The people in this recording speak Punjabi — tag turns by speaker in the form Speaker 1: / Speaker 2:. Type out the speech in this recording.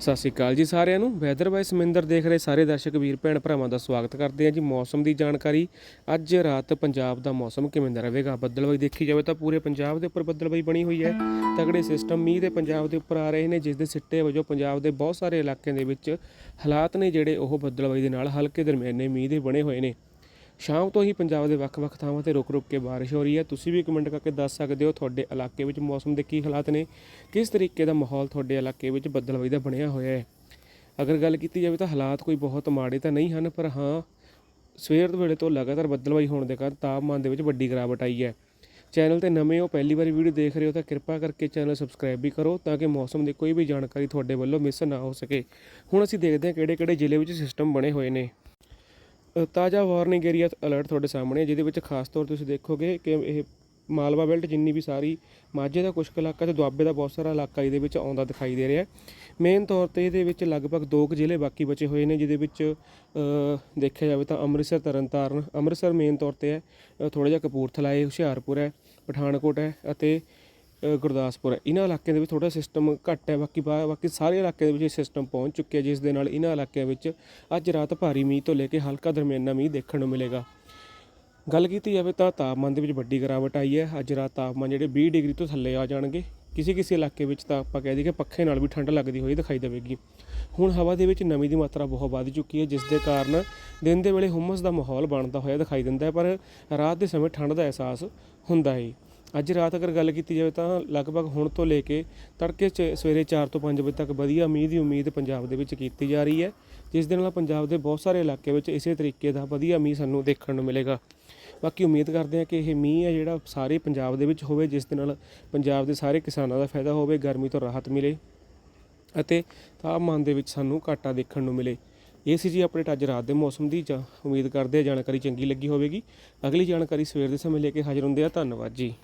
Speaker 1: ਸਤਿ ਸ਼੍ਰੀ ਅਕਾਲ ਜੀ ਸਾਰਿਆਂ ਨੂੰ। ਵੈਦਰ ਬਾਈ ਸਮਿੰਦਰ ਦੇਖ ਰਹੇ ਸਾਰੇ ਦਰਸ਼ਕ ਵੀਰ ਭੈਣ ਭਰਾਵਾਂ ਦਾ ਸਵਾਗਤ ਕਰਦੇ ਹਾਂ ਜੀ। ਮੌਸਮ ਦੀ ਜਾਣਕਾਰੀ, ਅੱਜ ਰਾਤ ਪੰਜਾਬ ਦਾ ਮੌਸਮ ਕਿਵੇਂ ਦਾ ਰਹੇਗਾ? ਬੱਦਲਬਾਈ ਦੇਖੀ ਜਾਵੇ ਤਾਂ ਪੂਰੇ ਪੰਜਾਬ ਦੇ ਉੱਪਰ ਬੱਦਲਬਾਈ ਬਣੀ ਹੋਈ ਹੈ। ਤਗੜੇ ਸਿਸਟਮ ਮੀਂਹ ਦੇ ਪੰਜਾਬ ਦੇ ਉੱਪਰ ਆ ਰਹੇ ਨੇ ਜਿਸ ਦੇ ਸਿੱਟੇ ਵਜੋਂ ਪੰਜਾਬ ਦੇ ਬਹੁਤ ਸਾਰੇ ਇਲਾਕਿਆਂ ਦੇ ਵਿੱਚ ਹਾਲਾਤ ਨੇ ਜਿਹੜੇ ਉਹ ਬੱਦਲਬਾਈ ਦੇ ਨਾਲ ਹਲਕੇ ਦਰਮਿਆਨੇ ਮੀਂਹ ਦੇ ਬਣੇ ਹੋਏ ਨੇ। ਸ਼ਾਮ ਤੋਂ ਹੀ ਪੰਜਾਬ ਦੇ ਵੱਖ-ਵੱਖ ਥਾਵਾਂ ਤੇ ਰੁਕ-ਰੁਕ ਕੇ ਬਾਰਿਸ਼ ਹੋ ਰਹੀ ਹੈ। ਤੁਸੀਂ ਵੀ ਕਮੈਂਟ ਕਰਕੇ ਦੱਸ ਸਕਦੇ ਹੋ ਤੁਹਾਡੇ ਇਲਾਕੇ ਵਿੱਚ ਮੌਸਮ ਦੇ ਕੀ ਹਾਲਾਤ ਨੇ, ਕਿਸ ਤਰੀਕੇ ਦਾ ਮਾਹੌਲ ਤੁਹਾਡੇ ਇਲਾਕੇ ਵਿੱਚ ਬੱਦਲਬਾਈ ਦਾ ਬਣਿਆ ਹੋਇਆ ਹੈ। ਅਗਰ ਗੱਲ ਕੀਤੀ ਜਾਵੇ ਤਾਂ ਹਾਲਾਤ ਕੋਈ ਬਹੁਤ ਮਾੜੇ ਤਾਂ ਨਹੀਂ ਹਨ, ਪਰ ਹਾਂ, ਸਵੇਰ ਦੇ ਵੇਲੇ ਤੋਂ ਲਗਾਤਾਰ ਬੱਦਲਬਾਈ ਹੋਣ ਦੇ ਕਾਰਨ ਤਾਪਮਾਨ ਦੇ ਵਿੱਚ ਵੱਡੀ ਗਿਰਾਵਟ ਆਈ ਹੈ। ਚੈਨਲ ਤੇ ਨਵੇਂ ਹੋ, ਪਹਿਲੀ ਵਾਰੀ ਵੀਡੀਓ ਦੇਖ ਰਹੇ ਹੋ ਤਾਂ ਕਿਰਪਾ ਕਰਕੇ ਚੈਨਲ ਸਬਸਕ੍ਰਾਈਬ ਵੀ ਕਰੋ ਤਾਂ ਕਿ ਮੌਸਮ ਦੀ ਕੋਈ ਵੀ ਜਾਣਕਾਰੀ ਤੁਹਾਡੇ ਵੱਲੋਂ ਮਿਸ ਨਾ ਹੋ ਸਕੇ। ਹੁਣ ਅਸੀਂ ਦੇਖਦੇ ਹਾਂ ਕਿਹੜੇ-ਕਿਹੜੇ ਜ਼ਿਲ੍ਹੇ ਵਿੱਚ ਸਿਸਟਮ ਬਣੇ ਹੋਏ ਨੇ। ਤਾਜ਼ਾ ਵਾਰਨਿੰਗ ਏਰੀਆ ਅਲਰਟ ਤੁਹਾਡੇ ਸਾਹਮਣੇ ਜਿਹਦੇ ਵਿੱਚ ਖਾਸ ਤੌਰ ਤੇ ਤੁਸੀਂ ਦੇਖੋਗੇ ਕਿ ਇਹ ਮਾਲਵਾ ਬੈਲਟ ਜਿੰਨੀ ਵੀ ਸਾਰੀ ਮਾਝੇ ਦਾ ਕੁਛ ਕੁ ਇਲਾਕਾ ਤੇ ਦੁਆਬੇ ਦਾ ਬਹੁਤ ਸਾਰਾ ਇਲਾਕਾ ਇਹਦੇ ਵਿੱਚ ਆਉਂਦਾ ਦਿਖਾਈ ਦੇ ਰਿਹਾ ਮੇਨ ਤੌਰ ਤੇ ਇਹਦੇ ਵਿੱਚ ਲਗਭਗ ਦੋ ਕੁ ਜ਼ਿਲ੍ਹੇ ਬਾਕੀ ਬਚੇ ਹੋਏ ਨੇ, ਜਿਹਦੇ ਵਿੱਚ ਦੇਖਿਆ ਜਾਵੇ ਤਾਂ ਅੰਮ੍ਰਿਤਸਰ, ਤਰਨਤਾਰਨ, ਅੰਮ੍ਰਿਤਸਰ ਮੇਨ ਤੌਰ ਤੇ ਹੈ। ਥੋੜਾ ਜਿਹਾ ਕਪੂਰਥਲਾ ਹੈ, ਹੁਸ਼ਿਆਰਪੁਰ ਹੈ, ਪਠਾਨਕੋਟ ਹੈ ਅਤੇ ਗੁਰਦਾਸਪੁਰ ਹੈ। ਇਹਨਾਂ ਇਲਾਕਿਆਂ ਦੇ ਵਿੱਚ ਥੋੜਾ ਸਿਸਟਮ ਘੱਟ ਹੈ। ਬਾਕੀ ਬਾਕੀ ਸਾਰੇ ਇਲਾਕਿਆਂ ਦੇ ਵਿੱਚ ਇਹ ਸਿਸਟਮ ਪਹੁੰਚ ਚੁੱਕਿਆ ਜਿਸ ਦੇ ਨਾਲ ਇਹਨਾਂ ਇਲਾਕਿਆਂ ਵਿੱਚ ਅੱਜ ਰਾਤ ਭਾਰੀ ਮੀਂਹ ਤੋਂ ਲੈ ਕੇ ਹਲਕਾ ਦਰਮਿਆਨਾ ਮੀਂਹ ਦੇਖਣ ਨੂੰ ਮਿਲੇਗਾ। ਗੱਲ ਕੀਤੀ ਜਾਵੇ ਤਾਂ ਤਾਪਮਾਨ ਦੇ ਵਿੱਚ ਵੱਡੀ ਗਿਰਾਵਟ ਆਈ ਹੈ। ਅੱਜ ਰਾਤ ਤਾਪਮਾਨ ਜਿਹੜੇ 20 ਡਿਗਰੀ ਤੋਂ ਥੱਲੇ ਆ ਜਾਣਗੇ। ਕਿਸੇ ਕਿਸੇ ਇਲਾਕੇ ਵਿੱਚ ਤਾਂ ਆਪਾਂ ਕਹਿ ਦਈਏ ਕਿ ਪੱਖੇ ਨਾਲ ਵੀ ਠੰਡ ਲੱਗਦੀ ਹੋਈ ਦਿਖਾਈ ਦੇਵੇਗੀ। ਹੁਣ ਹਵਾ ਦੇ ਵਿੱਚ ਨਮੀ ਦੀ ਮਾਤਰਾ ਬਹੁਤ ਵੱਧ ਚੁੱਕੀ ਹੈ, ਜਿਸ ਦੇ ਕਾਰਨ ਦਿਨ ਦੇ ਵੇਲੇ ਹੁਮਸ ਦਾ ਮਾਹੌਲ ਬਣਦਾ ਹੋਇਆ ਦਿਖਾਈ ਦਿੰਦਾ ਹੈ। ਪਰ ਰਾਤ ਦੇ ਸਮੇਂ ਠੰਡ ਦਾ ਅਹਿਸਾਸ ਹੁੰਦਾ ਹੈ। ਅੱਜ ਰਾਤ ਅਗਰ ਗੱਲ ਕੀਤੀ ਜਾਵੇ ਤਾਂ ਲਗਭਗ ਹੁਣ ਤੋਂ ਲੈ ਕੇ ਤੜਕੇ ਚ ਸਵੇਰੇ 4 ਤੋਂ 5 ਵਜੇ ਤੱਕ ਵਧੀਆ ਮੀਂਹ ਦੀ ਉਮੀਦ ਪੰਜਾਬ ਦੇ ਵਿੱਚ ਕੀਤੀ ਜਾ ਰਹੀ ਹੈ, ਜਿਸ ਦੇ ਨਾਲ ਪੰਜਾਬ ਦੇ ਬਹੁਤ ਸਾਰੇ ਇਲਾਕੇ ਵਿੱਚ ਇਸੇ ਤਰੀਕੇ ਦਾ ਵਧੀਆ ਮੀਂਹ ਸਾਨੂੰ ਦੇਖਣ ਨੂੰ ਮਿਲੇਗਾ। ਬਾਕੀ ਉਮੀਦ ਕਰਦੇ ਹਾਂ ਕਿ ਇਹ ਮੀਂਹ ਹੈ ਜਿਹੜਾ ਸਾਰੇ ਪੰਜਾਬ ਦੇ ਵਿੱਚ ਹੋਵੇ, ਜਿਸ ਦੇ ਨਾਲ ਪੰਜਾਬ ਦੇ ਸਾਰੇ ਕਿਸਾਨਾਂ ਦਾ ਫਾਇਦਾ ਹੋਵੇ, ਗਰਮੀ ਤੋਂ ਰਾਹਤ ਮਿਲੇ ਅਤੇ ਤਾਪਮਾਨ ਦੇ ਵਿੱਚ ਸਾਨੂੰ ਘਾਟਾ ਦੇਖਣ ਨੂੰ ਮਿਲੇ। ਇਹ ਸੀ ਜੀ ਅਪਡੇਟ ਅੱਜ ਰਾਤ ਦੇ ਮੌਸਮ ਦੀ, ਜਾਂ ਉਮੀਦ ਕਰਦੇ ਹਾਂ ਜਾਣਕਾਰੀ ਚੰਗੀ ਲੱਗੀ ਹੋਵੇਗੀ। ਅਗਲੀ ਜਾਣਕਾਰੀ ਸਵੇਰ ਦੇ ਸਮੇਂ ਲੈ ਕੇ ਹਾਜ਼ਰ ਹੁੰਦੇ ਆ ਧੰਨਵਾਦ ਜੀ।